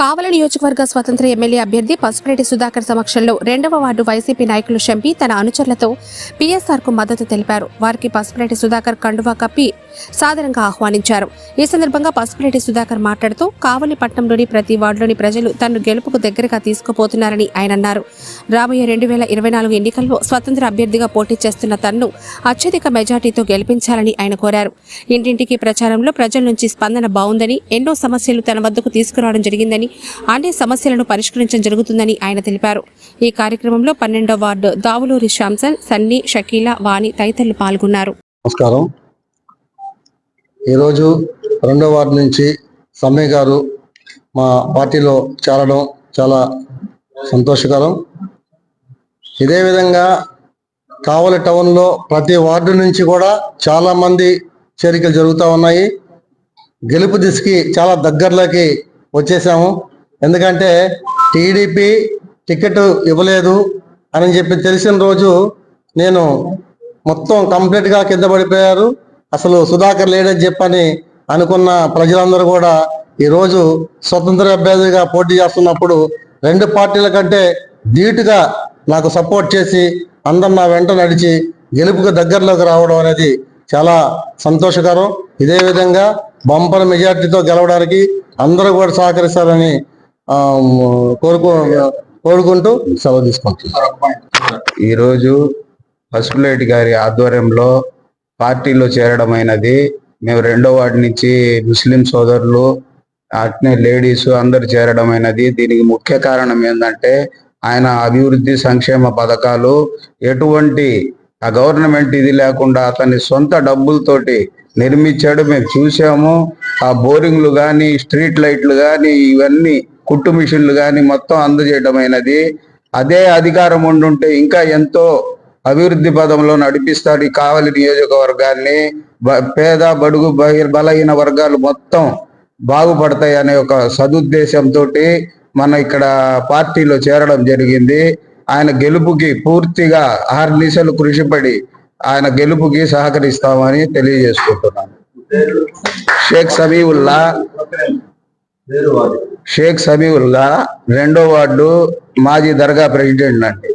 కావల నియోజకవర్గ స్వతంత్ర ఎమ్మెల్యే అభ్యర్థి పసుపురెడ్డి సుధాకర్ సమక్షంలో రెండవ వార్డు వైసీపీ నాయకులు షంపి తన అనుచరులతో పీఎస్ఆర్కు మద్దతు తెలిపారు. వారికి పసుపురెడ్డి సుధాకర్ కండువా కప్పి సాధారణంగా ఆహ్వానించారు. ఈ సందర్భంగా పసుపురెడ్డి సుధాకర్ మాట్లాడుతూ కావలిపట్నంలోని ప్రతి వార్డులోని ప్రజలు తనను గెలుపుకు దగ్గరగా తీసుకుపోతున్నారని ఆయన అన్నారు. రాబోయే రెండు వేల ఇరవై నాలుగు ఎన్నికల్లో స్వతంత్ర అభ్యర్థిగా పోటీ చేస్తున్న తన్ను అత్యధిక మెజార్టీతో గెలిపించాలని ఆయన కోరారు. ఇంటింటికి ప్రచారంలో ప్రజల నుంచి స్పందన బాగుందని ఎన్నో సమస్యలు తన వద్దకు తీసుకురావడం జరిగిందని అనే సమస్యలను పరిష్కరించడం జరుగుతుందని ఆయన తెలిపారు. ఈ కార్యక్రమంలో పన్నెండో వార్డు దావులూరి శాంసన్ సన్నీ షకీలా వాణి తదితరులు పాల్గొన్నారు. నమస్కారం. ఈరోజు రెండో వార్డు నుంచి సమ్మె గారు మా పార్టీలో చేరడం చాలా సంతోషకరం. ఇదే విధంగా కావలి టౌన్లో ప్రతి వార్డు నుంచి కూడా చాలా మంది చేరికలు జరుగుతూ ఉన్నాయి. గెలుపు దిశకి చాలా దగ్గరలోకి వచ్చేసాము. ఎందుకంటే టీడీపీ టికెట్ ఇవ్వలేదు అని చెప్పి తెలిసిన రోజు నేను మొత్తం కంప్లీట్గా కింద పడిపోయారు. అసలు సుధాకర్ లేడని చెప్పని అనుకున్న ప్రజలందరూ కూడా ఈరోజు స్వతంత్ర అభ్యర్థిగా పోటీ చేస్తున్నప్పుడు రెండు పార్టీల కంటే ధీటుగా నాకు సపోర్ట్ చేసి అందరు నా వెంట నడిచి గెలుపుకు దగ్గరలోకి రావడం అనేది చాలా సంతోషకరం. ఇదే విధంగా బంపర్ మెజార్టీతో గెలవడానికి అందరూ కూడా సహకరిస్తారని కోరుకో కోరుకుంటూ సెలవు తీసుకుంటున్నాను. ఈరోజు పసుపులేటి గారి ఆధ్వర్యంలో పార్టీలో చేరడమైనది. మేము రెండో వార్డు నుంచి ముస్లిం సోదరులు అట్నే లేడీస్ అందరు చేరడమైనది. దీనికి ముఖ్య కారణం ఏంటంటే ఆయన అభివృద్ధి సంక్షేమ పథకాలు ఎటువంటి ఆ గవర్నమెంట్ ఇది లేకుండా అతని సొంత డబ్బులతోటి నిర్మించాడు. మేము చూసాము ఆ బోరింగ్లు కానీ స్ట్రీట్ లైట్లు కానీ ఇవన్నీ కుట్టు మిషన్లు కానీ మొత్తం అందజేయడమైనది. అదే అధికారం ఉండుంటే ఇంకా ఎంతో అభివృద్ధి పదంలో నడిపిస్తాడు ఈ కావలి నియోజకవర్గాన్ని. పేద బడుగు బలహీన వర్గాలు మొత్తం బాగుపడతాయి అనే ఒక సదుద్దేశంతో మన ఇక్కడ పార్టీలో చేరడం జరిగింది. ఆయన గెలుపుకి పూర్తిగా ఆర్నిశలు కృషిపడి ఆయన గెలుపుకి సహకరిస్తామని తెలియజేసుకుంటున్నాను. షేక్ సమీవుల్లా షేక్ సమీవుల్లా రెండో వార్డు మాజీ దర్గా ప్రెసిడెంట్ అండి.